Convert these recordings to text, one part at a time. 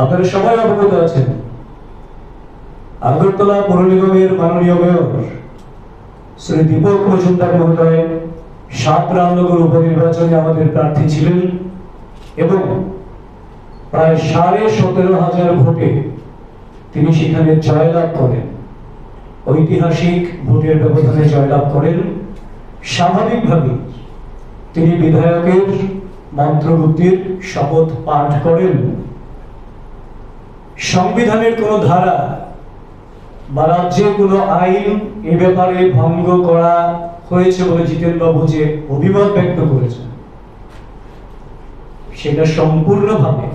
আপনারা সবাই অবগত আছেন। আগরতলা পৌর নিগমের মাননীয় মেয়র শ্রী দীপক মজুমদার মহোদয় সাত রামনগর উপনির্বাচনে আমাদের প্রার্থী ছিলেন এবং প্রায় সাড়ে সতেরো হাজার ভোটে তিনি সেখানে জয়লাভ করেন। ঐতিহাসিক ভোটের ব্যবধানে জয়লাভ করেন। স্বাভাবিকভাবে তিনি বিধায়কের মন্ত্রবুদ্ধির শপথ পাঠ করেন। সংবিধানের কোন ধারা বা রাজ্যের কোন আইন এ ব্যাপারে ভঙ্গ করা হয়েছে বলে জিতেন বাবু যে অভিমত ব্যক্ত করেছেন, সেটা সম্পূর্ণভাবে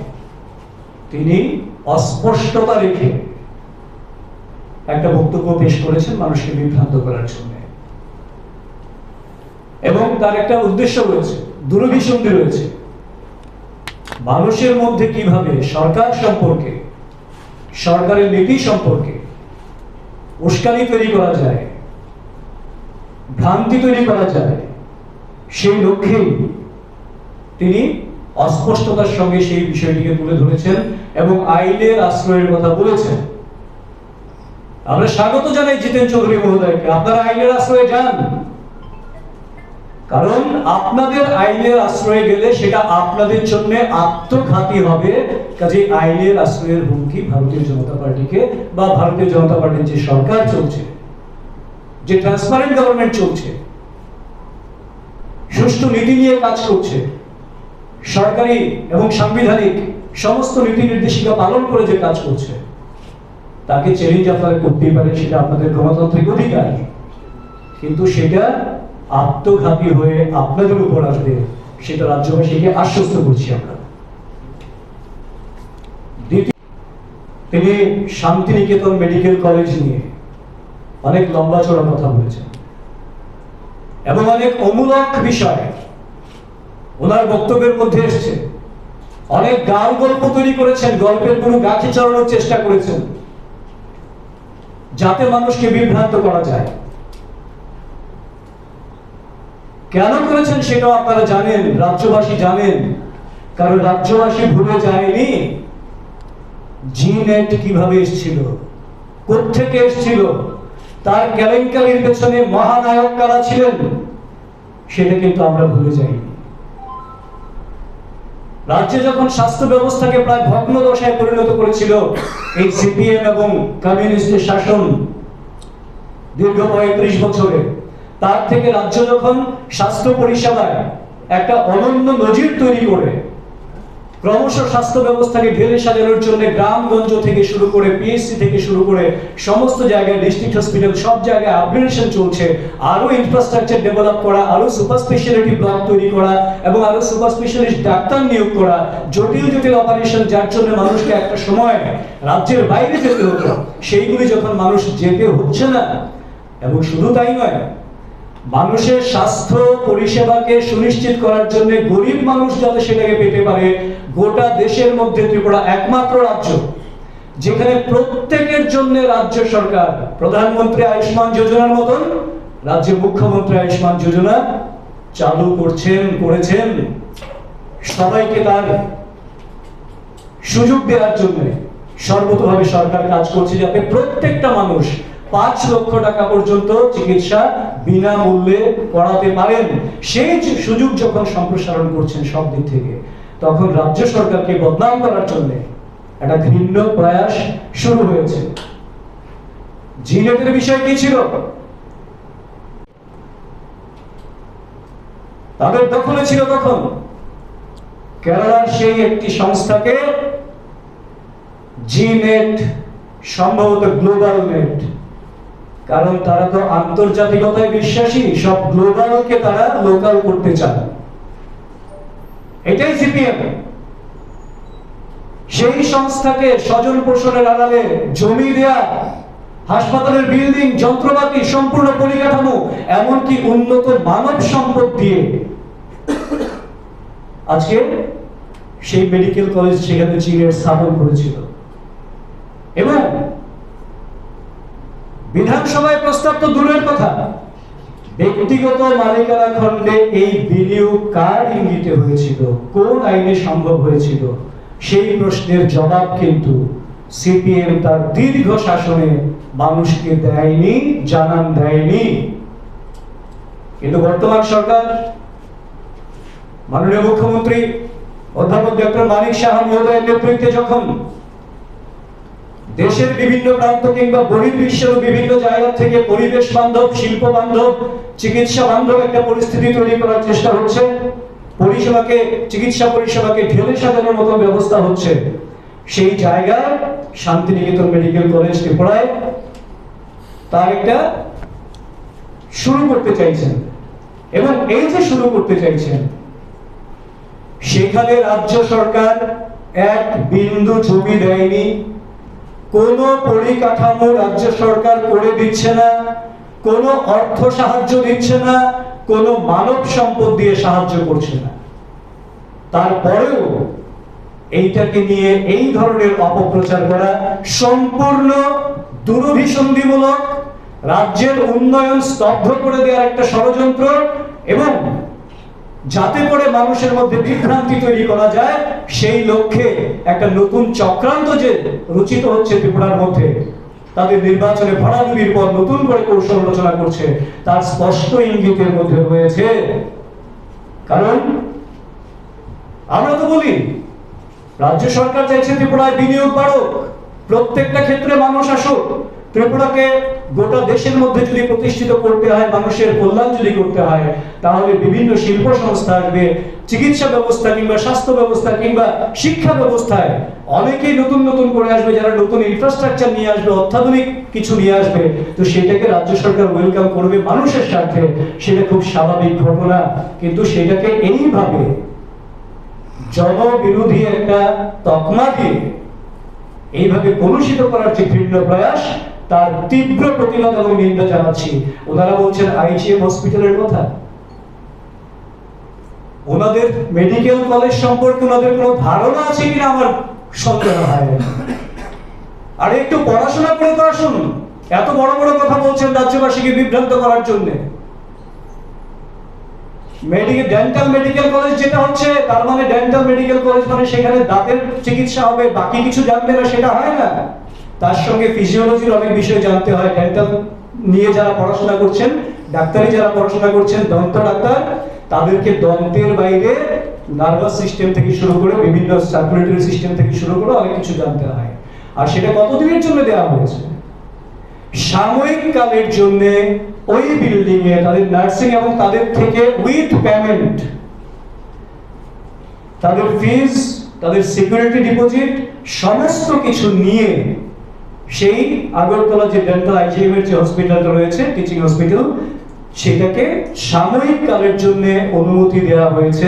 তিনি অস্পষ্টতা রেখে একটা বক্তব্য পেশ করেছেন মানুষকে বিভ্রান্ত করার জন্য। এবং তার একটা উদ্দেশ্য রয়েছে, দূরভিসন্ধি রয়েছে। মানুষের মধ্যে কীভাবে সরকার সম্পর্কে, সরকারের নীতি সম্পর্কে উস্কানি তৈরি করা যায়, ভ্রান্তি তৈরি করা যায়, সেই লক্ষ্যেই তিনি অস্পষ্টতার সঙ্গে সেই বিষয়টিকে তুলে ধরেছেন এবং আইনের আশ্রয়ের কথা বলেছেন। আমরা স্বাগত জানাই জিতেন চৌধুরী মহোদয়কে। আপনারা আইনের আশ্রয়ে যান। কারণ আপনাদের আইনের আশ্রয়ে গেলে সেটা আপনাদের জন্য আত্মঘাতী হবে। কাজে আইনের আশ্রয়ের হুমকি ভারতীয় জনতা পার্টিকে বা ভারতীয় জনতা পার্টির যে সরকার চলছে, যে ট্রান্সপারেন্ট গভর্নমেন্ট চলছে, সুষ্ঠু নীতি নিয়ে কাজ করছে, সরকারি এবং সাংবিধানিক সমস্ত নীতি নির্দেশিকা পালন করে যে কাজ করছে, তাকে চ্যালেঞ্জ আপনারা করতেই পারেন, সেটা আপনাদের গণতান্ত্রিক অধিকার। কিন্তু সেটা আত্মঘাতী হয়ে আপনাদের উপর আসবে, সেটা রাজ্যবাসীকে আশ্বস্ত করছি আমরা। তিনি শান্তিনিকেতন মেডিকেল কলেজ নিয়ে অনেক লম্বা চড়া কথা বলেছেন। এবং অনেক অমূলক বিষয় ওনার বক্তব্যের মধ্যে এসছে। অনেক গাল গল্প তৈরি করেছেন, গল্পের কোনো গাছে চড়ানোর চেষ্টা করেছেন, যাতে মানুষকে বিভ্রান্ত করা যায়। কেন করেছেন সেটাও আপনারা জানেন, রাজ্যবাসী জানেন। কারণ রাজ্যবাসী ভুলে যায়নি জি নেট কীভাবে এসেছিল কোথেকে এসেছিল, তার কেলেঙ্কারির পেছনে মহানায়ক কারা ছিলেন, সেটা কিন্তু আমরা ভুলে যাইনি। রাজ্যে যখন স্বাস্থ্য ব্যবস্থাকে প্রায় ভগ্ন দশায় পরিণত করেছিল, এই সিপিএম এবং কমিউনিস্টের শাসন দীর্ঘ পঁয়ত্রিশ বছরে তার থেকে রাজ্য যখন স্বাস্থ্য পরিষেবায় একটা অনন্য নজির তৈরি করে, ক্রমশ স্বাস্থ্য ব্যবস্থাকে ঢেলে সাজানোর জন্য গ্রামগঞ্জ থেকে শুরু করে পিএসসি থেকে শুরু করে সমস্ত জায়গায় ডিস্ট্রিক্ট হসপিটাল সব জায়গায় আপগ্রেডেশন চলছে আরও ইনফ্রাস্ট্রাকচার ডেভেলপ করা আরও সুপার স্পেশালিটি ব্লক তৈরি করা এবং আরও সুপার স্পেশালিস্ট ডাক্তার নিয়োগ করা, জটিল জটিল অপারেশন যার জন্য মানুষকে একটা সময় রাজ্যের বাইরে যেতে হতো। সেইগুলি যখন মানুষ যেতে হচ্ছে না, এবং শুধু তাই নয় মানুষের স্বাস্থ্য পরিষেবাকে সুনিশ্চিত করার জন্য গরিব মানুষ যাতে সেটাকে পেতে পারে, গোটা দেশের মধ্যে ত্রিপুরা একমাত্র রাজ্য, যেখানে প্রত্যেকের জন্য রাজ্য সরকার, প্রধানমন্ত্রী আয়ুষ্মান যোজনার মতন রাজ্যের মুখ্যমন্ত্রী আয়ুষ্মান যোজনা চালু করছেন, করেছেন। সবাইকে তার সুযোগ দেওয়ার জন্য সর্বতভাবে সরকার কাজ করছে যাতে প্রত্যেকটা মানুষ পাঁচ লক্ষ টাকা পর্যন্ত চিকিৎসা বিনামূল্যে করাতে পারেন। সেই সুযোগ যখন সম্প্রসারণ করছেন সব দিক থেকে, তখন রাজ্য সরকারকে বদনাম করার জন্য একটা ঘৃণ্য প্রয়াস শুরু হয়েছে। জিনেটের বিষয় কি ছিল? তাদের দখলে ছিল তখন। কেরালার সেই একটি সংস্থাকে জি নেট সম্ভবত গ্লোবাল নেট কারণ তারা তো আন্তর্জাতিকতায় বিশ্বাসী, সব গ্লোবালকে তারা লোকাল করতে চান এটাই সিপিএম সেই সংস্থাকে স্বজন পোষণের আড়ালে জমি দেয়া, হাসপাতালের বিল্ডিং যন্ত্রপাতি সম্পূর্ণ পরিকাঠামো, এমনকি উন্নত মানব সম্পদ দিয়ে। আজকে সেই মেডিকেল কলেজ সেখানে চীনের স্থাপন করেছিল। এবং বিধানসভায় প্রস্তাব তো দূরের কথা। ব্যক্তিগত মালিকানা খণ্ডে এই বিনিয়োগ কার ইঙ্গিতে হয়েছিল? কোন আইনে সম্ভব হয়েছিল? সেই প্রশ্নের জবাব কিন্তু সিপিএম তার দীর্ঘ শাসনে মানুষকে দেয়নি, জানান দেয়নি। কিন্তু বর্তমান সরকার, মাননীয় মুখ্যমন্ত্রী অধ্যাপক ডক্টর মানিক সাহা মহোদয়ের নেতৃত্বে যখন দেশের বিভিন্ন প্রান্ত কিংবা বহির্বিশ্বের বিভিন্ন জায়গা থেকে পরিবেশ বান্ধব, শিল্প বান্ধব, চিকিৎসা বান্ধব একটা পরিস্থিতি তৈরি করার চেষ্টা হচ্ছে। পরিষেবাকে, চিকিৎসা পরিষেবাকে ঢেলে সাজানোর মতো ব্যবস্থা হচ্ছে। সেই জায়গায় শান্তিনিকেতন মেডিকেল কলেজ ত্রিপুরায় তার একটা শুরু করতে চাইছেন। এবং এই যে শুরু করতে চাইছেন, সেখানে রাজ্য সরকার এক বিন্দু জমি দেয়নি। কোন পরিকাঠামো রাজ্য সরকার করে দিচ্ছে না, কোন অর্থ সাহায্য দিচ্ছে না, কোন মানব সম্পদ দিয়ে সাহায্য করছে না। তারপরেও এইটাকে নিয়ে এই ধরনের অপপ্রচার করা সম্পূর্ণ দুরভিসন্ধিমূলক, রাজ্যের উন্নয়ন স্তব্ধ করে দেওয়ার একটা ষড়যন্ত্র এবং যাতে করে মানুষের মধ্যে বিভ্রান্তি তৈরি করা যায়, সেই লক্ষ্যে একটা নতুন চক্রান্ত যে রচিত হচ্ছে ত্রিপুরার মধ্যে, তাদের নির্বাচনে ভরাডুবির পর নতুন করে কৌশল রচনা করছে, তার স্পষ্ট ইঙ্গিতের মধ্যে রয়েছে, কারণ আমরা তো বলি, রাজ্য সরকার চাইছে ত্রিপুরায় বিনিয়োগ বাড়ুক, প্রত্যেকটা ক্ষেত্রে মানুষ আসুক ত্রিপুরাকে গোটা দেশের মধ্যে যদি প্রতিষ্ঠিত করতে হয়, মানুষের কল্যাণ যদি করতে হয়, তাহলে বিভিন্ন শিল্প সংস্থা আসবে, চিকিৎসা ব্যবস্থা কিংবা স্বাস্থ্য ব্যবস্থা কিংবা শিক্ষা ব্যবস্থায় অনেকেই নতুন নতুন করে আসবে, যারা নতুন ইনফ্রাস্ট্রাকচার নিয়ে আসবে, অত্যাধুনিক কিছু নিয়ে আসবে, তো সেটাকে রাজ্য সরকার ওয়েলকাম করবে মানুষের স্বার্থে, সেটা খুব স্বাভাবিক ঘটনা। কিন্তু সেটাকে এইভাবে জনবিরোধী একটা তকমা দিয়ে এইভাবে কলুষিত করার যে ঘৃণ্য প্রয়াস তার তীব্র প্রতিবাদ এবং নিন্দা জানাচ্ছি। ওনারা বলছেন, আইজিএম হসপিটালের কথা। ওনাদের মেডিকেল কলেজ সম্পর্কে ওনাদের কোনো ধারণা আছে কিনা আমার সন্দেহ হয় আরে একটু পড়াশোনা করে তো আসুন। এত বড় বড় কথা বলছেন রাজ্যবাসীকে বিভ্রান্ত করার জন্যে। মেডিকেল ডেন্টাল মেডিকেল কলেজ যেটা হচ্ছে, তার মানে ডেন্টাল মেডিকেল কলেজ মানে সেখানে দাঁতের চিকিৎসা হবে, বাকি কিছু জানবে না, সেটা হয় না। তার সঙ্গে ফিজিওলজির অনেক বিষয় জানতে হয়। ডেন্টাল নিয়ে যারা পড়াশোনা করছেন, ডাক্তারি যারা পড়াশোনা করছেন, দন্ত ডাক্তার, তাদেরকে দন্তের বাইরে নার্ভাস সিস্টেম থেকে শুরু করে বিভিন্ন সার্কুলেটরি সিস্টেম থেকে শুরু করে অনেক কিছু জানতে হয়। আর সেটা কতদিনের জন্য দেওয়া হয়েছে? সাময়িক কালের জন্য ওই বিল্ডিং এ তাদের নার্সিং এবং তাদের থেকে উইথ পেমেন্ট তাদের ফিজ তাদের সিকিউরিটি ডিপোজিট সমস্ত কিছু নিয়ে সেই আগরতলা যে ডেন্টাল আইজিএম এর যে হসপিটালটা রয়েছে টিচিং হসপিটাল সেটাকে সাময়িক কালের জন্য অনুমতি দেওয়া হয়েছে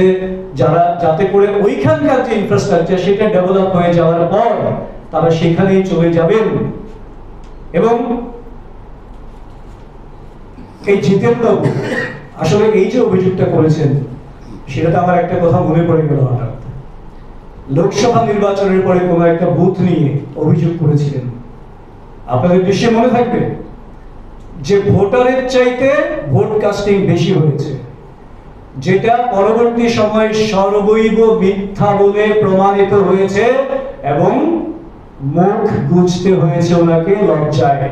যারা, যাতে করে ওইখানকার যে ইনফ্রাস্ট্রাকচার সেটা ডেভেলপ হয়ে যাওয়ার পর তারা সেখানেই চলে যাবেন। এবং এই জিতেন বাবু আসলে এই যে অভিযোগটা করেছেন সেটাতে আমার একটা কথা মনে পড়ে গেল হঠাৎ। লোকসভা নির্বাচনের পরে কোনো একটা বুথ নিয়ে অভিযোগ করেছিলেন। আপনাদের দৃশ্যে মনে থাকবে? যে ভোটারের চাইতে ভোট কাস্টিং বেশি হয়েছে, যেটা পরবর্তী সময়ে সর্বৈব মিথ্যা বলে প্রমাণিত হয়েছে এবং মুখ গুজতে হয়েছে ওনাকে লজ্জায়।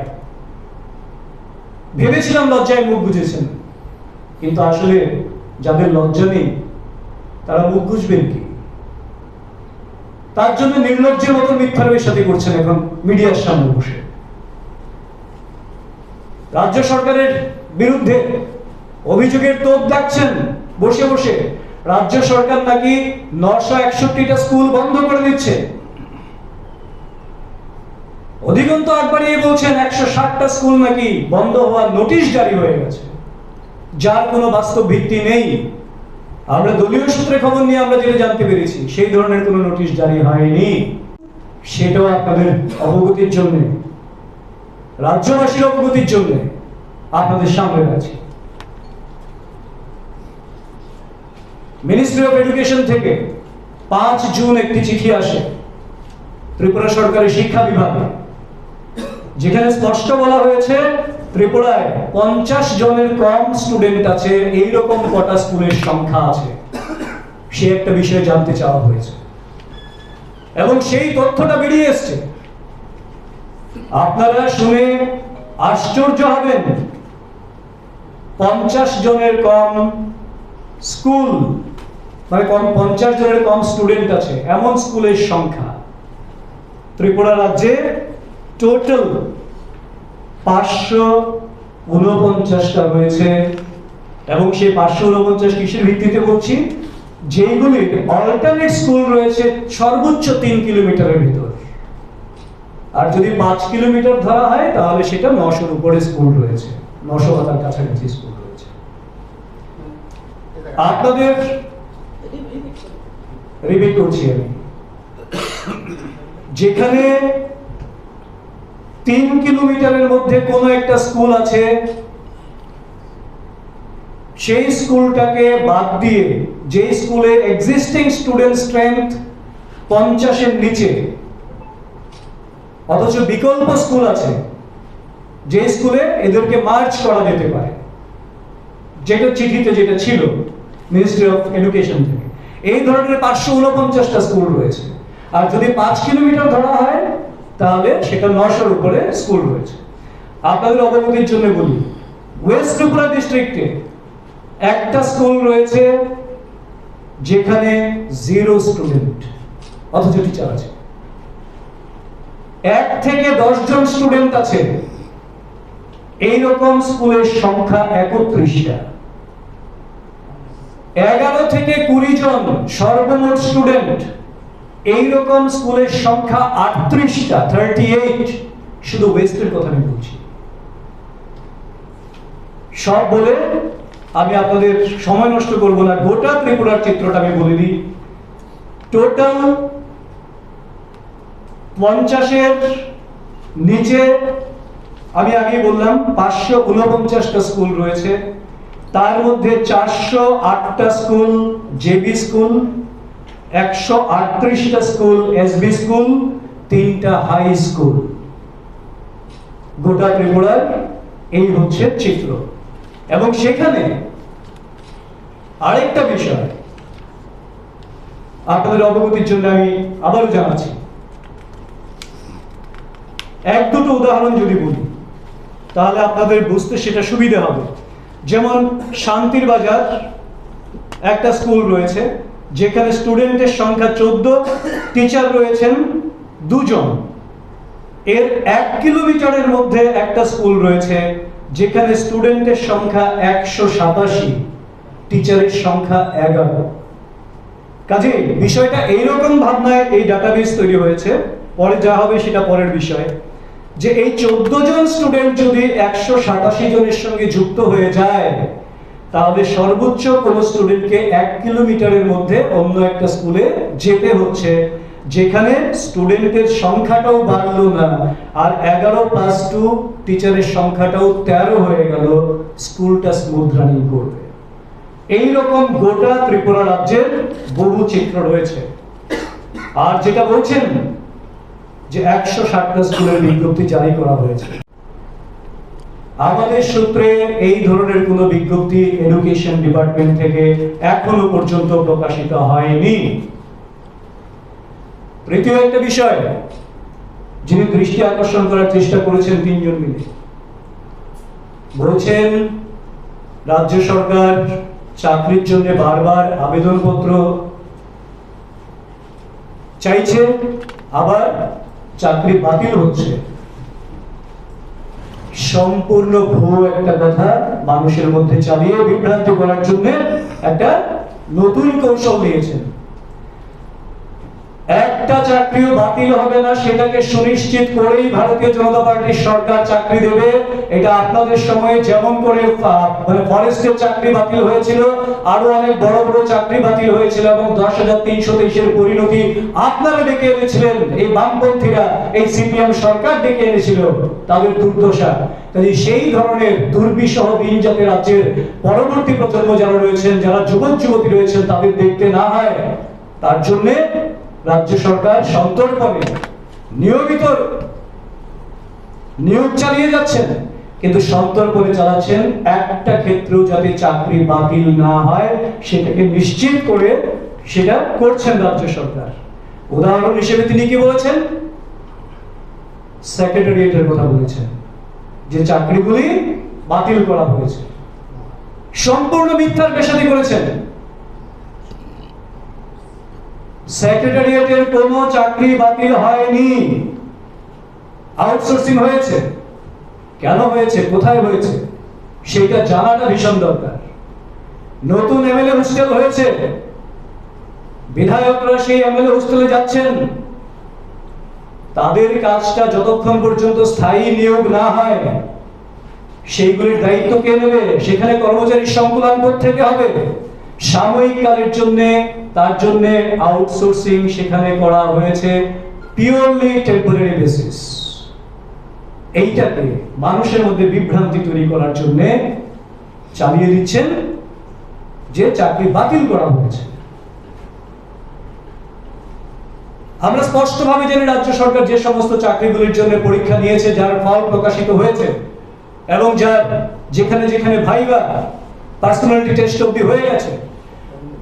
ভেবেছিলাম লজ্জায় মুখ গুজেছেন, কিন্তু আসলে যাদের লজ্জা নেই, তারা মুখ গুজবেন কি? তার জন্য নির্লজ্জের মতো মিথ্যার সাথে করছেন এখন মিডিয়ার সামনে বসে। রাজ্য সরকারের বিরুদ্ধে অভিযোগের তোপ ডাকছেন বসে বসে। রাজ্য সরকার নাকি নশো একষট্টিটা স্কুল বন্ধ করে দিচ্ছে। অধিকন্ত একবারই বলছেন, একশো ষাটটা স্কুল নাকি বন্ধ হওয়ার নোটিশ জারি হয়ে গেছে। যার কোনো বাস্তব ভিত্তি নেই। আমরা দলীয় সূত্রে খবর নিয়ে আমরা যেটা জানতে পেরেছি, সেই ধরনের কোনো নোটিশ জারি হয়নি। সেটাও আপনাদের অবগতির জন্য। রাজ্যবাসীর অবগতির জন্য আপনাদের সামনে আছে মিনিস্ট্রি অফ এডুকেশন থেকে পাঁচ জুন একটি চিঠি আসে ত্রিপুরা সরকারের শিক্ষা বিভাগে। যেখানে স্পষ্ট বলা হয়েছে, ত্রিপুরায় পঞ্চাশ জনের কম স্টুডেন্ট আছে, এইরকম কটা স্কুলের সংখ্যা আছে। সে একটা বিষয় জানতে চাওয়া হয়েছে। এবং সেই তথ্যটা বেরিয়ে এসছে। আপনারা শুনে আশ্চর্য হবেন। পঞ্চাশ জনের কম স্কুল মানে কম পঞ্চাশ জনের কম স্টুডেন্ট আছে, এমন স্কুলের সংখ্যা। ত্রিপুরা রাজ্যে টোটাল পাঁচশো উনপঞ্চাশটা রয়েছে এবং সেই পাঁচশো উনপঞ্চাশ কিসের ভিত্তিতে বলছি? যেইগুলির অল্টারনেট স্কুল রয়েছে, সর্বোচ্চ তিন কিলোমিটারের ভিতর। আর যদি পাঁচ কিলোমিটার ধরা হয়, তাহলে সেটা নশোর উপরে স্কুল রয়েছে। নশো তার কাছাকাছি স্কুল রয়েছে। আপনাদের রিপিট করছি আমি। যেখানে তিন কিলোমিটারের মধ্যে কোনো একটা স্কুল আছে, সেই স্কুলটাকে বাদ দিয়ে যে স্কুলে এক্সিস্টিং স্টুডেন্ট স্ট্রেংথ পঞ্চাশের নিচে অথচ বিকল্প স্কুল আছে, যে স্কুলে এদেরকে মার্চ করা যেতে পারে। যেটা চিঠিতে যেটা ছিল মিনিস্ট্রি অফ এডুকেশন থেকে। এই ধরনের পাঁচশো উনপঞ্চাশটা স্কুল রয়েছে। আর যদি পাঁচ কিলোমিটার ধরা হয়, তাহলে সেটা নশোর উপরে স্কুল রয়েছে। আপনাদের অবগতির জন্য বলি ওয়েস্ট ত্রিপুরা ডিস্ট্রিক্টে একটা স্কুল রয়েছে, যেখানে জিরো স্টুডেন্ট অথচ টিচার আছে। এক থেকে জন স্টুডেন্ট আছে। এইরকম স্কুলের সংখ্যা একত্রিশটা। এগারো থেকে কুড়ি জন সর্বমোট স্টুডেন্ট এইরকম স্কুলের সংখ্যা আটত্রিশটা থার্টি এইট শুধু ওয়েস্টের কথা আমি বলছি। সব বলে আমি আপনাদের সময় নষ্ট করব না। গোটা ত্রিপুরার চিত্রটা আমি বলে দিই। টোটাল পঞ্চাশের নিচে, আমি আগে বললাম, পাঁচশো উনপঞ্চাশটা স্কুল রয়েছে। তার মধ্যে চারশো আটটা স্কুল জেবি স্কুল, একশো আটত্রিশটা স্কুল এসবি স্কুল, তিনটা হাই স্কুল। গোটা ত্রিপুরার এই হচ্ছে চিত্র। এবং সেখানে আরেকটা বিষয়, আপনাদের অবগতির জন্য আমি আবারও জানাচ্ছি। এক দুটো উদাহরণ যদি বলি, তাহলে আপনাদের বুঝতে সেটা সুবিধা হবে। যেমন শান্তির বাজার, একটা স্কুল রয়েছে, যেখানে স্টুডেন্টের সংখ্যা চোদ্দ, টিচার রয়েছেন দুজন। এর এক কিলোমিটারের মধ্যে একটা স্কুল রয়েছে, যেখানে স্টুডেন্টের সংখ্যা একশো সাতাশি, টিচারের সংখ্যা এগারো। কাজে বিষয়টা এইরকম ভাবনায় এই ডাটাবেস তৈরি হয়েছে। পরে যা হবে সেটা পরের বিষয়। যে এই চোদ্দ জন স্টুডেন্ট যদি একশো সাতাশি জনের সঙ্গে যুক্ত হয়ে যায়, তাহলে সর্বোচ্চ কোন স্টুডেন্টকে এক কিলোমিটারের মধ্যে অন্য একটা স্কুলে যেতে হচ্ছে, যেখানে স্টুডেন্টের সংখ্যাটাও বাড়লো না। আর এগারো প্লাস টু টিচারের সংখ্যাটাও তেরো হয়ে গেল স্কুলটা স্মুথ রানিং করবে। এইরকম গোটা ত্রিপুরা রাজ্যের বহু চিত্র রয়েছে। আর যেটা বলছেন যে একশো ষাটটা স্কুলের বিজ্ঞপ্তি জারি করা হয়েছে। আমাদের সূত্রে এই ধরনের কোনো বিজ্ঞপ্তি এডুকেশন ডিপার্টমেন্ট থেকে এখনও পর্যন্ত প্রকাশিত হয়নি। তৃতীয় একটা বিষয়, যিনি দৃষ্টি আকর্ষণ করার চেষ্টা করেছেন তিনজন মিলে। বলছেন, রাজ্য সরকার চাকরির জন্য বারবার আবেদনপত্র চাইছে, আবার চাকরি বাতিল হচ্ছে। সম্পূর্ণ ভুয়ো একটা কথা মানুষের মধ্যে চালিয়ে বিভ্রান্তি করার জন্য একটা নতুন কৌশল নিয়েছেন। একটা চাকরিও বাতিল হবে না, সেটাকে সুনিশ্চিত করেই ভারতীয় জনতা পার্টির সরকার চাকরি দেবে। এটা আপনাদের সময়ে যেমন করে মানে ফরেস্টের চাকরি বাতিল হয়েছিল, আরও অনেক বড় বড় চাকরি বাতিল হয়েছিল এবং দশ হাজার তিনশো তেইশের পরিণতি আপনারা ডেকে এনেছিলেন, এই বামপন্থীরা, এই সিপিএম সরকার ডেকে এনেছিল তাদের দুর্দশা। কাজে সেই ধরনের দুর্বিষহ দিন যাতে রাজ্যের পরবর্তী প্রজন্ম যারা রয়েছেন, যারা যুবক যুবতী রয়েছেন, তাদের দেখতে না হয়, তার জন্যে রাজ্য সরকার সন্তর্পণে নিয়মিত নিয়োগ চালিয়ে যাচ্ছেন, কিন্তু সন্তর করে চালাচ্ছেন একটা ক্ষেত্রেও যাতে চাকরি বাতিল না হয়, সেটাকে নিশ্চিত করে সেটা করছেন রাজ্য সরকার। উদাহরণ হিসেবে তিনি কি বলেছেন? সেক্রেটারিয়েটের কথা বলেছেন, যে চাকরিগুলি বাতিল করা হয়েছে। সম্পূর্ণ মিথ্যার পেশাদি করেছেন। সেক্রেটারিয়েটের কোনো চাকরি বাতিল হয়নি। আউটসোর্সিং হয়েছে। কেন হয়েছে? কোথায় হয়েছে? সেটা জানাটা ভীষণ দরকার। নতুন এমএলএ হোস্টেল হয়েছে। বিধায়করা সেই এমএলএ হোস্টেলে যাচ্ছেন। তাদের কাজটা যতক্ষণ পর্যন্ত স্থায়ী নিয়োগ না হয়, সেইগুলির দায়িত্ব কে নেবে? সেখানে কর্মচারীর সংকুলন থেকে হবে। সাময়িক কালের জন্য তার জন্য আউটসোর্সিং সেখানে করা হয়েছে পিওরলি টেম্পোরারি বেসিস এইটাকে মানুষের মধ্যে বিভ্রান্তি তৈরি করার জন্য চালিয়ে দিচ্ছেন যে চাকরি বাতিল করা হয়েছে। আমরা স্পষ্টভাবে জানি রাজ্য সরকার যে সমস্ত চাকরিগুলির জন্য পরীক্ষা নিয়েছে যার ফল প্রকাশিত হয়েছে, এবং যার যেখানে যেখানে ভাইবা পার্সোনালিটি টেস্ট অব্দি হয়ে গেছে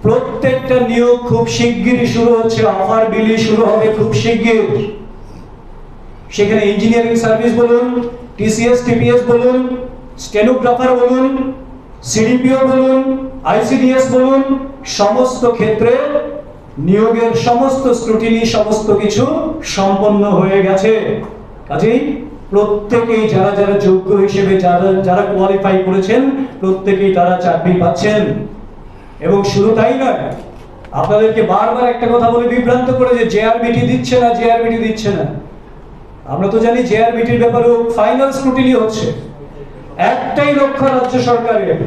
প্রত্যেকটা নিয়োগ খুব শিগগিরই শুরু হচ্ছে। অফার বিলি শুরু হবে খুব শিগগির। সেখানে ইঞ্জিনিয়ারিং সার্ভিস বলুন টিসিএস টিপিএস বলুন স্টেনোগ্রাফার বলুন সিডিপিও বলুন আইসিডিএস বলুন, সমস্ত ক্ষেত্রে নিয়োগের সমস্ত স্ক্রুটিনি সমস্ত কিছু সম্পন্ন হয়ে গেছে। কাজেই প্রত্যেকেই যারা যারা যোগ্য হিসেবে, যারা যারা কোয়ালিফাই করেছেন, প্রত্যেকেই তারা চাকরি পাচ্ছেন। এবং শুধু তাই নয়, আপনাদেরকে বারবার একটা কথা বলে বিভ্রান্ত করে যে জেআরবিটি দিচ্ছে না জেআরবিটি দিচ্ছে না। আমরা তো জানি জেআরবিটির ব্যাপারেও ফাইনাল স্ক্রুটিনি হচ্ছে। একটাই লক্ষ্য রাজ্য সরকারের,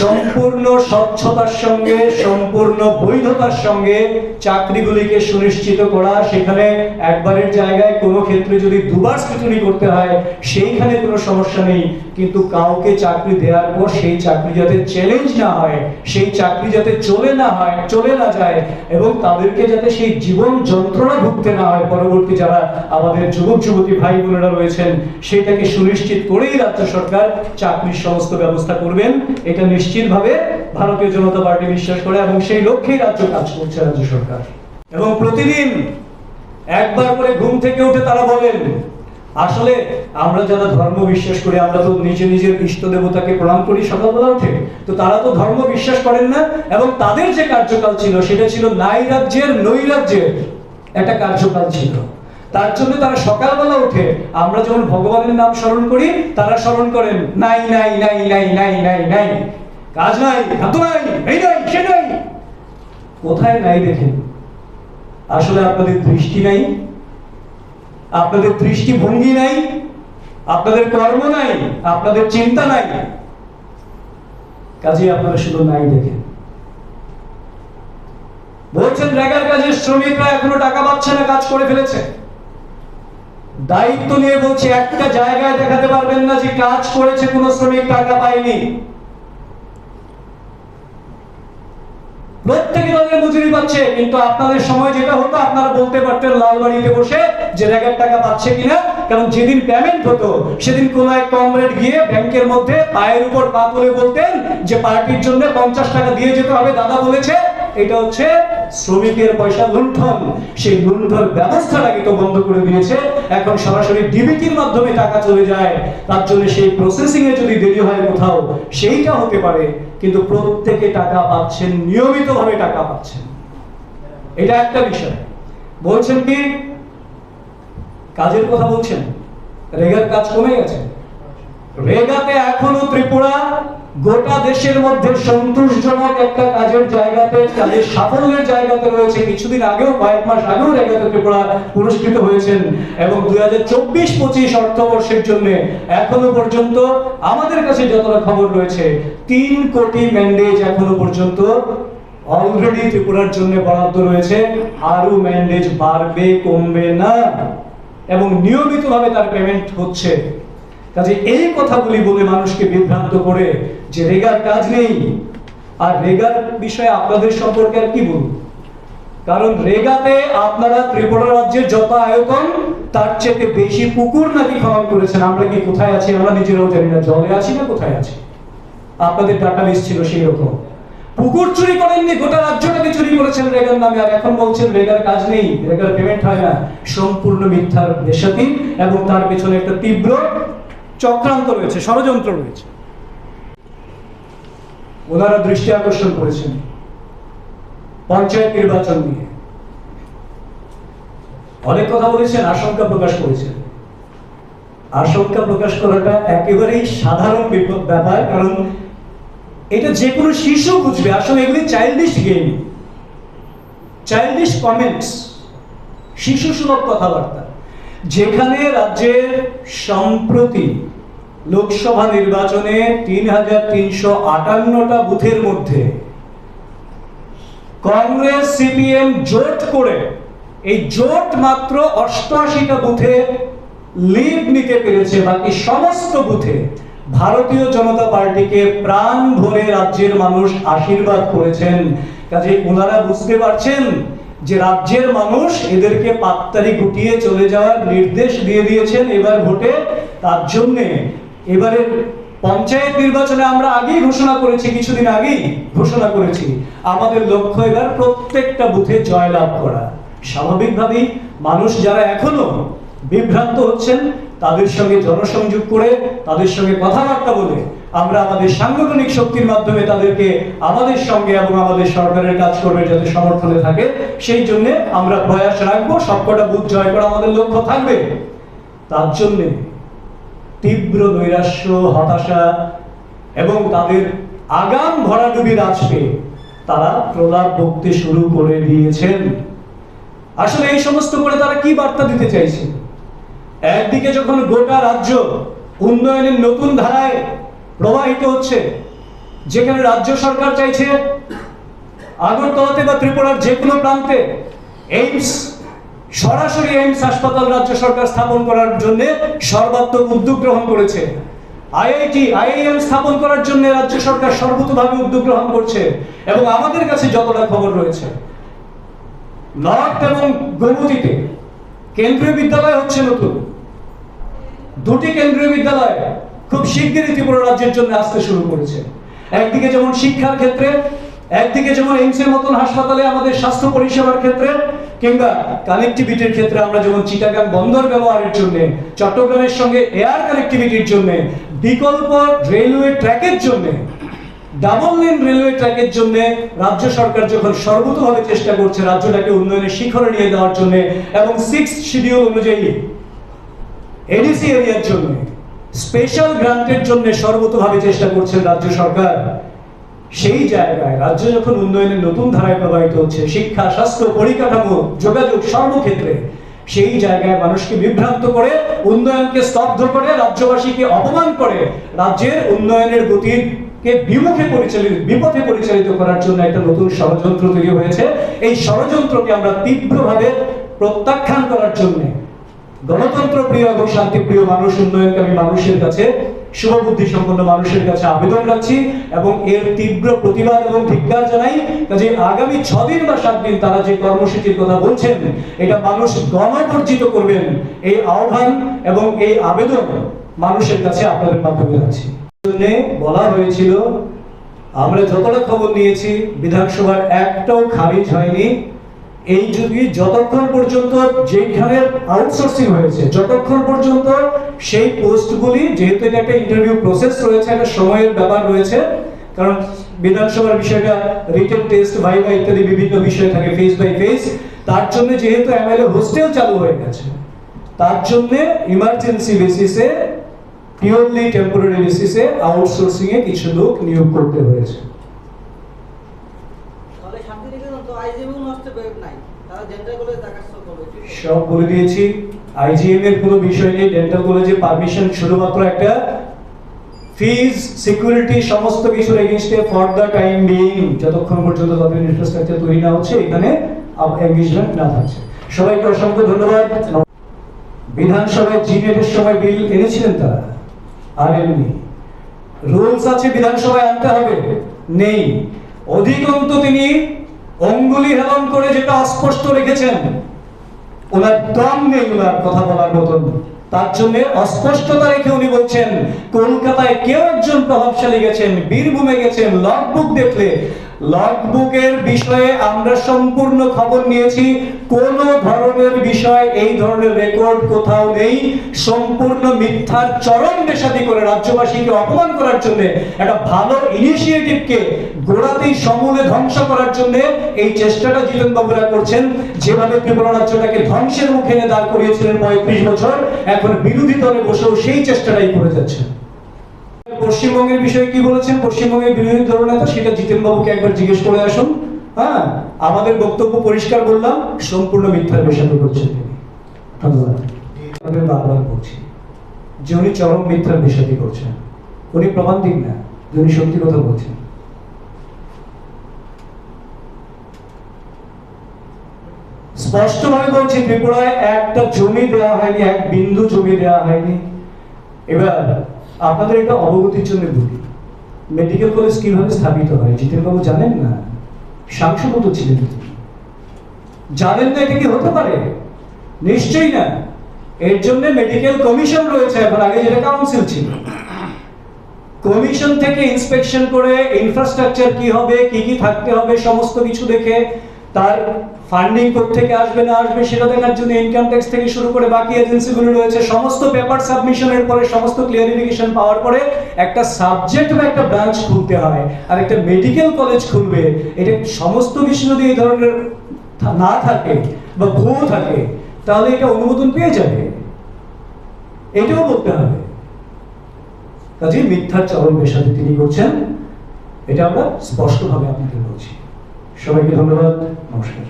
সম্পূর্ণ স্বচ্ছতার সঙ্গে, সম্পূর্ণ বৈধতার সঙ্গে চাকরিগুলিকে সুনিশ্চিত করা। সেখানে একবারের জায়গায় কোনো ক্ষেত্রে যদি দুবার স্ক্রুটিনি করতে হয়, সেইখানে কোনো সমস্যা নেই। কিন্তু কাউকে চাকরি দেওয়ার পর সেই চাকরি যাতে চ্যালেঞ্জ না হয়, সেই চাকরি যাতে চলে না হয়, চলে না যায়, এবং তাদেরকে যাতে সেই জীবন যন্ত্রণা ভুগতে না হয়, পরবর্তী যারা আমাদের যুবক যুবতী ভাই বোনেরা রয়েছেন, সেটাকে সুনিশ্চিত করেই রাজ্য সরকার চাকরির সমস্ত ব্যবস্থা করবেন। এটা নিশ্চিতভাবে ভারতীয় জনতা পার্টি বিশ্বাস করে এবং সেই লক্ষ্যেই রাজ্য কাজ করছে রাজ্য সরকার। এবং প্রতিদিন একবার করে ঘুম থেকে উঠে তারা বলেন, আসলে আমরা যারা ধর্ম বিশ্বাস করি, আমরা তো নিজে নিজের ইষ্ট দেবতাকে প্রণাম করি সকালবেলা উঠে, তো তারা তো ধর্ম বিশ্বাস করেন না। এবং তাদের যে কার্যকাল ছিল, সেটা ছিল নাই রাজ্যের নৈরাজ্যের একটা কার্যকাল ছিল। তার জন্য তারা সকালবেলা উঠে আমরা যখন ভগবানের নাম স্মরণ করি, তারা স্মরণ করেন, নাই নাই নাই নাই নাই নাই নাই, কাজ নাই খাদ্য নাই, এই নাই, সে নাই। কোথায় নাই দেখেন? আসলে আপনাদের দৃষ্টি নাই, আপনাদের দৃষ্টিভঙ্গি নাই, আপনাদের কর্ম নাই, আপনাদের চিন্তা নাই। কাজে আপনারা শুধু নাই দেখেন। বলছেন, রেগার কাজের শ্রমিকরা এখনও টাকা পাচ্ছে না, কাজ করে ফেলেছে। দায়িত্ব নিয়ে বলছে, একটা জায়গায় দেখাতে পারবেন না যে কাজ করেছে, কোনো শ্রমিক টাকা পায়নি। প্রত্যেকে তাদের মজুরি পাচ্ছে, কিন্তু আপনাদের সময় যেটা হতো, আপনারা বলতে পারতেন বসে যে রেগের টাকা পাচ্ছে কিনা। কারণ যেদিন পেমেন্ট হতো, সেদিন কোন এক কমরেড গিয়ে ব্যাংকের মধ্যে পায়ের উপর পা বলতেন যে পার্টির জন্য পঞ্চাশ টাকা দিয়ে যেতে হবে। দাদা বলেছে, এটা হচ্ছে শ্রমিকের পয়সা লুণ্ঠন, সেই লুণ্ঠন ব্যবস্থাটাকে তো বন্ধ করে দিয়েছে। এখন সরাসরি ডিবিটির মাধ্যমে টাকা চলে যায়, তার জন্য সেই প্রসেসিং এ যদি দেরি হয় কোথাও, সেইটা হতে পারে, কিন্তু প্রত্যেকে টাকা পাচ্ছেন, নিয়মিতভাবে টাকা পাচ্ছেন। এটা একটা বিষয়। বলছেন কি, কাজের কথা বলছেন? রেগার কাজ কমে গেছে। রেগাতে এখনও ত্রিপুরা গোটা দেশের মধ্যে সন্তোষজনক একটা কাজের জায়গাতে, কাজের সাফল্যের জায়গাতে রয়েছে। কিছুদিন আগেও, কয়েক মাস আগেও রেগাতে ত্রিপুরা পুরস্কৃত হয়েছেন এবং দুই হাজার চব্বিশ পঁচিশ অর্থবর্ষের জন্য এখনও পর্যন্ত আমাদের কাছে যতটা খবর রয়েছে, তিন কোটি ম্যান্ডেজ এখনও পর্যন্ত অলরেডি ত্রিপুরার জন্য বরাদ্দ রয়েছে। আরও ম্যান্ডেজ বাড়বে, কমবে না। এবং নিয়মিতভাবে তার পেমেন্ট হচ্ছে। কাজে এই কথাগুলি বলে মানুষকে বিভ্রান্ত করে যে রেগার কাজ নেই। আর রেগার বিষয়ে আপনাদের সম্পর্কে আর কি বলুন কারণ রেগাতে আপনারা ত্রিপুরা রাজ্যের যত আয়তন, তার চেয়ে বেশি পুকুর নাকি খনন করেছেন। আমরা কি কোথায় আছি আমরা নিজেরাও জানি না। জলে আছি না কোথায় আছি? আপনাদের লিস্ট ছিল সেই রকম পুকুর চুরি করেননি, গোটা রাজ্যটাকে চুরি করেছেন রেগার নামে। আর এখন বলছেন রেগার কাজ নেই, রেগার পেমেন্ট হয় না। সম্পূর্ণ মিথ্যার দেশাতি এবং তার পেছনে একটা তীব্র চক্রান্ত রয়েছে, ষড়যন্ত্র রয়েছে। ওনারা দৃষ্টি আকর্ষণ করেছেন পঞ্চায়েত নির্বাচন নিয়ে। অনেক কথা বলেছেন, আশঙ্কা প্রকাশ করেছেন। আশঙ্কা প্রকাশ করাটা একেবারেই সাধারণ বিপ- ব্যাপার, কারণ এটা যে কোনো শিশু বুঝবে আসলে এগুলি চাইল্ডিশ গেম চাইল্ডিশ কমেন্টস শিশু সুলভ কথাবার্তা। যেখানে রাজ্যের সম্প্রতি লোকসভা নির্বাচনে তিন হাজার তিনশো আটান্নটা বুথের মধ্যে কংগ্রেস, সিপিএম জোট করে এই জোট মাত্র অষ্টআশিটা বুথে লিড নিতে পেরেছে। বাকি সমস্ত বুথে ভারতীয় জনতা পার্টিকে প্রাণ ভরে রাজ্যের মানুষ আশীর্বাদ করেছেন। কাজে ওনারা বুঝতে পারছেন যে রাজ্যের মানুষ এদেরকে পাত্তারি গুটিয়ে চলে যাওয়ার নির্দেশ দিয়ে দিয়েছেন এবার ভোটে, তার জন্যে এবারে পঞ্চায়েত নির্বাচনে আমরা আগেই ঘোষণা করেছি, কিছুদিন আগেই ঘোষণা করেছি, আমাদের লক্ষ্য এবার প্রত্যেকটা বুথে জয়লাভ করা। স্বাভাবিকভাবেই মানুষ যারা এখনও বিভ্রান্ত হচ্ছেন তাদের সঙ্গে জনসংযোগ করে, তাদের সঙ্গে কথাবার্তা বলে আমরা আমাদের সাংগঠনিক শক্তির মাধ্যমে তাদেরকে আমাদের সঙ্গে এবং আমাদের সরকারের কাজ করবে যাতে সমর্থনে থাকে। সেই জন্য আমরা প্রয়াস রাখব, সবকটা বুথ জয় করা আমাদের লক্ষ্য থাকবে। তার জন্যে তীব্র নৈরাশ্য, হতাশা এবং তাদের আগাম ভরাডুবি রাজ তারা প্রলাপ বকতে শুরু করে দিয়েছেন। আসলে এই সমস্ত করে তারা কি বার্তা দিতে চাইছে? একদিকে যখন গোটা রাজ্য উন্নয়নের নতুন ধারায় প্রবাহিত হচ্ছে, যেখানে রাজ্য সরকার চাইছে আগরতলাতে বা ত্রিপুরার যে কোনো প্রান্তে এইমস, সরাসরি এইমস হাসপাতাল রাজ্য সরকার স্থাপন করার জন্য সর্বাত্মক উদ্যোগ গ্রহণ করেছে। আইআইটি, আইআইএম স্থাপন করার জন্য রাজ্য সরকার সর্বতভাবে উদ্যোগ গ্রহণ করছে এবং আমাদের কাছে যতটা খবর রয়েছে, নর্থ এবং গোমতীতে কেন্দ্রীয় বিদ্যালয় হচ্ছে নতুন। দুটি কেন্দ্রীয় বিদ্যালয় খুব শিগগিরই ত্রিপুরা রাজ্যের জন্য আসতে শুরু করেছে। একদিকে যেমন শিক্ষার ক্ষেত্রে, একদিকে যেমন এইমসের মতন হাসপাতালে আমাদের স্বাস্থ্য পরিষেবার ক্ষেত্রে, কিংবা কানেক্টিভিটির ক্ষেত্রে আমরা যেমন চিটাগাং বন্দর ব্যবহারের জন্য, চট্টগ্রামের সঙ্গে এয়ার কানেক্টিভিটির জন্য, বিকল্প রেলওয়ে ট্র্যাকের জন্য ডাবল লেন রেলওয়ে ট্র্যাকের জন্য রাজ্য সরকার যখন সর্বতভাবে চেষ্টা করছে রাজ্যটাকে উন্নয়নের শিখরে নিয়ে যাওয়ার জন্য, এবং সিক্স শিডিউল অনুযায়ী এডিসি এরিয়ার জন্য স্পেশাল গ্রান্টের জন্য সর্বতভাবে চেষ্টা করছেন রাজ্য সরকার। সেই জায়গায় রাজ্য যখন উন্নয়নের নতুন ধারায় প্রবাহিত হচ্ছে, শিক্ষা, স্বাস্থ্য, পরিকাঠামো, যোগাযোগ সর্বক্ষেত্রে, সেই জায়গায় মানুষকে বিভ্রান্ত করে, উন্নয়নকে স্তব্ধ করে, রাজ্যবাসীকে অপমান করে, রাজ্যের উন্নয়নের গতির কে বিমুখে পরিচালিত, বিপথে পরিচালিত করার জন্য একটা নতুন ষড়যন্ত্র তৈরি হয়েছে। এই ষড়যন্ত্রকে আমরা তীব্রভাবে প্রত্যাখ্যান করার জন্য গণতন্ত্র প্রিয় এবং শান্তিপ্রিয় মানুষ উন্নয়নকামী মানুষের কাছে, শুভবুদ্ধি সম্পন্ন মানুষের কাছে আবেদন রাখছি এবং এর তীব্র প্রতিবাদ এবং ধিক্কার জানাই কাজে আগামী ছদিন বা সাত দিন তারা যে কর্মসূচির কথা বলছেন, এটা মানুষ গণবর্জিত করবেন। এই আহ্বান এবং এই আবেদন মানুষের কাছে আপনাদের মাধ্যমে রাখছি। জন্য বলা হয়েছিল, আমরা যতটা খবর নিয়েছি, বিধানসভার একটাও খারিজ হয়নি। এই যদি যতক্ষণ পর্যন্ত যেখানে আউটসোর্সিং হয়েছে, যতক্ষণ পর্যন্ত সেই পোস্টগুলি, যেহেতু এটা একটা ইন্টারভিউ প্রসেস রয়েছে, একটা সময়ের ব্যাপার রয়েছে, কারণ বিধানসভার বিষয়টা রিটেন টেস্ট ভাইভা ইত্যাদি বিভিন্ন বিষয় থাকে ফেস বাই ফেস তার জন্য যেহেতু এমএলএ হোস্টেল চালু হয়ে গেছে, তার জন্য ইমার্জেন্সি বেসিসে পিওরলি টেম্পোরারি বেসিসে আউটসোর্সিং এ কিছু লোক নিয়োগ করতে হয়েছে তাহলে শান্তিনিকেতন তো আইজিএমও নষ্ট বেড নাই তারা জেন্ডার কলেজ দেখাচ্ছ করবে ঠিক আছে? সব বলে দিয়েছি আইজিএম এর বিষয় নেই ডেন্টাল কলেজে পারমিশন শুধুমাত্র একটা ফিজ সিকিউরিটি সমস্ত কিছুর ফর টাইম যতক্ষণ পর্যন্ত তাদের ইনফ্রাস্ট্রাকচার তৈরি না হচ্ছে, এখানে না থাকছে। সবাইকে অসংখ্য ধন্যবাদ। বিধানসভায় জিনেটের সময় বিল এনেছিলেন তারা, আর এমনি। রুলস আছে, বিধানসভায় আনতে হবে, নেই। অধিকন্তু তিনি অঙ্গুলি হেলন করে যেটা অস্পষ্ট রেখেছেন, ওনার দম নেই ওনার কথা বলার মতন। তার জন্য অস্পষ্টতা রেখে উনি বলছেন, কলকাতায় কেউ একজন প্রভাবশালী গেছেন, বীরভূমে গেছেন লগবুক দেখলে লগবুকের বিষয়ে আমরা সম্পূর্ণ খবর নিয়েছি। কোন ধরনের বিষয়, এই ধরনের রেকর্ড কোথাও নেই। সম্পূর্ণ মিথ্যার চরম বেসাদি করে রাজ্যবাসীকে অপমান করার জন্য, একটা ভালো ইনিশিয়েটিভকে গোড়াতেই সমূলে ধ্বংস করার জন্য এই চেষ্টাটা জিতেন বাবুরা করছেন। যেভাবে ত্রিপুরা রাজ্যটাকে ধ্বংসের মুখে দাঁড় করিয়েছিলেন পঁয়ত্রিশ বছর, এখন বিরোধী দলে বসেও সেই চেষ্টাটাই করে যাচ্ছেন। পশ্চিমবঙ্গের বিষয়ে কি বলেছেন? পশ্চিমবঙ্গের বিরোধী দল নেতা সেটা জিতেন বাবুকে একবার জিজ্ঞেস করে আসুন। হ্যাঁ? আমাদের বক্তব্য পরিষ্কার বললাম, সম্পূর্ণ মিথ্যার বেসাদি করছেন তিনি। যে উনি চরম মিথ্যার করছেন। উনি প্রমাণ না, যে উনি সত্যি কথা বলছেন। স্পষ্টভাবে বলছি, ত্রিপুরায় একটা জমি দেওয়া হয়নি, এক বিন্দু জমি দেওয়া হয়নি। এবার আপনাদের এটা অবগতির জন্য বলি। মেডিকেল কলেজ কীভাবে স্থাপিত হয় জিতেন বাবু জানেন না? সাংসদ ছিলেন জানেন না এটা কি হতে পারে? নিশ্চয়ই না। এর জন্য মেডিকেল কমিশন রয়েছে এখন আগে যেটা কাউন্সিল ছিল। কমিশন থেকে ইন্সপেকশন করে ইনফ্রাস্ট্রাকচার কি হবে, কি কি থাকতে হবে, সমস্ত কিছু দেখে তার ফান্ডিং থেকে আসবে না আসবে সেটা দেখার জন্য ইনকাম ট্যাক্স থেকে শুরু করে বাকি এজেন্সিগুলো রয়েছে। সমস্ত পেপার সাবমিশনের পরে, সমস্ত ক্লিয়ারিফিকেশন পাওয়ার পরে একটা সাবজেক্ট বা একটা ব্রাঞ্চ খুলতে হয় আর একটা মেডিকেল কলেজ খুলবে। এটা সমস্ত কিছু যদি এই ধরনের না থাকে বা ভুয়ো থাকে, তাহলে এটা অনুমোদন পেয়ে যাবে। এটাও বলতে হবে। কাজে মিথ্যার চরম পেশাতে তিনি করছেন, এটা আমরা স্পষ্টভাবে আপনাকে বলছি। সবাইকে ধন্যবাদ নমস্কার।